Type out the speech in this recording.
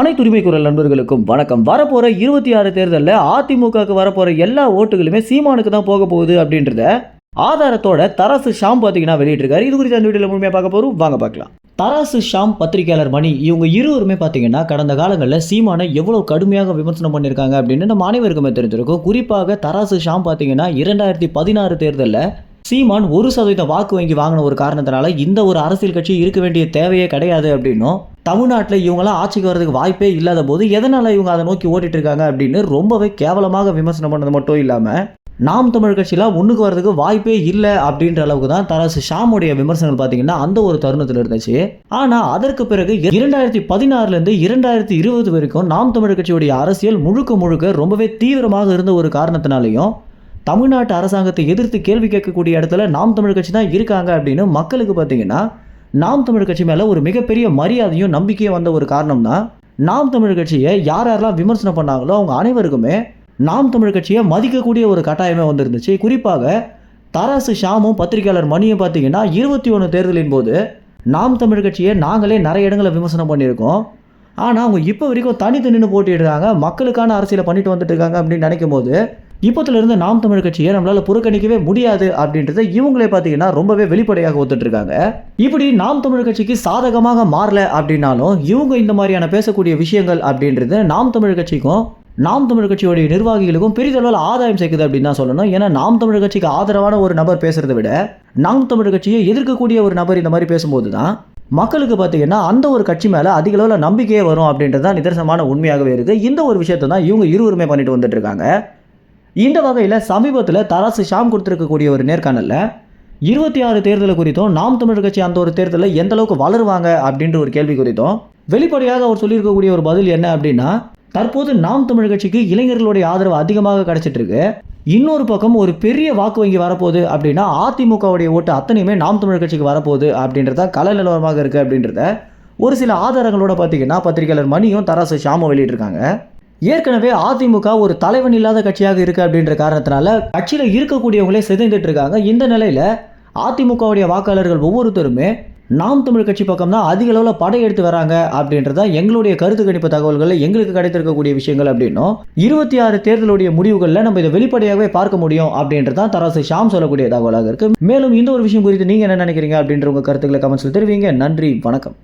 அனைத்து உரிமை குரல் நண்பர்களுக்கும் வணக்கம். வரப்போகிற இருபத்தி ஆறு தேர்தலில் அதிமுகவுக்கு வரப்போகிற எல்லா ஓட்டுகளுமே சீமானுக்கு தான் போக போகுது அப்படின்றத ஆதாரத்தோட தரசு ஷாம் பார்த்தீங்கன்னா வெளியிட்டிருக்காரு. இது குறித்து அந்த வீடியோவில் முழுமையாக பார்க்க போகிறோம் வாங்க பார்க்கலாம். தராசு ஷாம் பத்திரிகையாளர் மணி இவங்க இருவருமே பார்த்தீங்கன்னா கடந்த காலங்களில் சீமானை எவ்வளோ கடுமையாக விமர்சனம் பண்ணியிருக்காங்க அப்படின்னு நம்ம அனைவருக்குமே தெரிஞ்சிருக்கும். குறிப்பாக தராசு ஷாம் பார்த்தீங்கன்னா இரண்டாயிரத்தி பதினாறு தேர்தலில் சீமான் ஒரு சதவீத வாக்கு வங்கி வாங்கின ஒரு காரணத்தினால இந்த ஒரு அரசியல் கட்சி இருக்க வேண்டிய தேவையே கிடையாது அப்படின்னும் தமிழ்நாட்டில் இவங்களாம் ஆட்சிக்கு வர்றதுக்கு வாய்ப்பே இல்லாத போது எதனால் இவங்க அதை நோக்கி ஓட்டிட்டு இருக்காங்க அப்படின்னு ரொம்பவே கேவலமாக விமர்சனம் பண்ணது மட்டும் இல்லாமல் நாம் தமிழ் கட்சியெலாம் ஒன்றுக்கு வர்றதுக்கு வாய்ப்பே இல்லை அப்படின்ற அளவுக்கு தான் தராசு ஷாமுடைய விமர்சனங்கள் பார்த்தீங்கன்னா அந்த ஒரு தருணத்தில் இருந்துச்சு. ஆனால் அதற்கு பிறகு இரண்டாயிரத்தி பதினாறுலேருந்து இரண்டாயிரத்தி இருபது வரைக்கும் நாம் தமிழ் கட்சியுடைய அரசியல் முழுக்க முழுக்க ரொம்பவே தீவிரமாக இருந்த ஒரு காரணத்தினாலையும் தமிழ்நாட்டு அரசாங்கத்தை எதிர்த்து கேள்வி கேட்கக்கூடிய இடத்துல நாம் தமிழ் கட்சி தான் இருக்காங்க அப்படின்னு மக்களுக்கு பார்த்தீங்கன்னா நாம் தமிழ் கட்சி மேலே ஒரு மிகப்பெரிய மரியாதையும் நம்பிக்கையும் வந்த ஒரு காரணம் தான் நாம் தமிழ் கட்சியை யார் யாரெல்லாம் விமர்சனம் பண்ணாங்களோ அவங்க அனைவருக்குமே நாம் தமிழ் கட்சியை மதிக்கக்கூடிய ஒரு கட்டாயமே வந்திருந்துச்சு. குறிப்பாக தராசு ஷாமும் பத்திரிகையாளர் மணியும் பார்த்தீங்கன்னா இருபத்தி ஒன்று தேர்தலின் போது நாம் தமிழ் கட்சியை நாங்களே நிறைய இடங்களில் விமர்சனம் பண்ணியிருக்கோம். ஆனால் அவங்க இப்போ வரைக்கும் தனித்து நின்று போட்டிடுறாங்க மக்களுக்கான அரசியலை பண்ணிட்டு வந்துட்டு இருக்காங்க அப்படின்னு நினைக்கும் போது இப்போத்திலிருந்து நாம் தமிழ் கட்சியை நம்மளால புறக்கணிக்கவே முடியாது அப்படின்றத இவங்களே பார்த்தீங்கன்னா ரொம்பவே வெளிப்படையாக ஒத்துட்டு இருக்காங்க இப்படி நாம் தமிழ் கட்சிக்கு சாதகமாக மாறல அப்படின்னாலும் இவங்க இந்த மாதிரியான பேசக்கூடிய விஷயங்கள் அப்படின்றது நாம் தமிழ் கட்சிக்கும் நாம் தமிழ் கட்சியோடைய நிர்வாகிகளுக்கும் பெரிதளவில் ஆதாயம் சேர்க்குது அப்படின்னு தான் சொல்லணும். ஏன்னா நாம் தமிழ் கட்சிக்கு ஆதரவான ஒரு நபர் பேசுறதை விட நாம் தமிழ் கட்சியை எதிர்க்கக்கூடிய ஒரு நபர் இந்த மாதிரி பேசும்போது தான் மக்களுக்கு பார்த்தீங்கன்னா அந்த ஒரு கட்சி மேலே அதிக அளவில் நம்பிக்கையே வரும் அப்படின்றது தான் நிதர்சனமான உண்மையாகவே இருக்குது இந்த ஒரு விஷயத்தை தான் இவங்க இருவருமே பண்ணிட்டு வந்துட்டு இருக்காங்க. இந்த வகையில் சமீபத்தில் தராசு ஷாம் கொடுத்துருக்கக்கூடிய ஒரு நேர்காணலில் இருபத்தி ஆறு தேர்தல் குறித்தும் நாம் தமிழர் கட்சி அந்த ஒரு தேர்தலில் எந்த அளவுக்கு வளருவாங்க அப்படின்ற ஒரு கேள்வி குறித்தும் வெளிப்படையாக அவர் சொல்லியிருக்கக்கூடிய ஒரு பதில் என்ன அப்படின்னா தற்போது நாம் தமிழ் கட்சிக்கு இளைஞர்களுடைய ஆதரவு அதிகமாக கிடைச்சிட்டு இருக்கு இன்னொரு பக்கம் ஒரு பெரிய வாக்கு வங்கி வரப்போகுது அப்படின்னா அதிமுகவுடைய ஓட்டு அத்தனையுமே நாம் தமிழர் கட்சிக்கு வரப்போகுது அப்படின்றத கல நிலவரமாக இருக்குது அப்படின்றத ஒரு சில ஆதாரங்களோட பார்த்தீங்கன்னா பத்திரிகையாளர் மணியும் தராசு ஷாமும் வெளியிட்டிருக்காங்க. ஏற்கனவே அதிமுக ஒரு தலைவன் இல்லாத கட்சியாக இருக்கு அப்படின்ற காரணத்தினால கட்சியில் இருக்கக்கூடியவங்களே சிதைந்துட்டு இருக்காங்க. இந்த நிலையில அதிமுகவுடைய வாக்காளர்கள் ஒவ்வொருத்தருமே நாம் தமிழ் கட்சி பக்கம் தான் அதிக அளவில் படையெடுத்து வராங்க அப்படின்றத எங்களுடைய கருத்து கணிப்பு தகவல்களில் எங்களுக்கு கிடைத்திருக்கக்கூடிய விஷயங்கள் அப்படின்னும் இருபத்தி ஆறு தேர்தலுடைய முடிவுகளில் நம்ம இதை வெளிப்படையாகவே பார்க்க முடியும் அப்படின்றதான் தராசு ஷாம் சொல்லக்கூடிய தகவலாக இருக்கு. மேலும் இந்த ஒரு விஷயம் குறித்து நீங்க என்ன நினைக்கிறீங்க அப்படின்ற உங்க கருத்துக்களை கமெண்ட்ஸில் தெரிவிங்க. நன்றி வணக்கம்.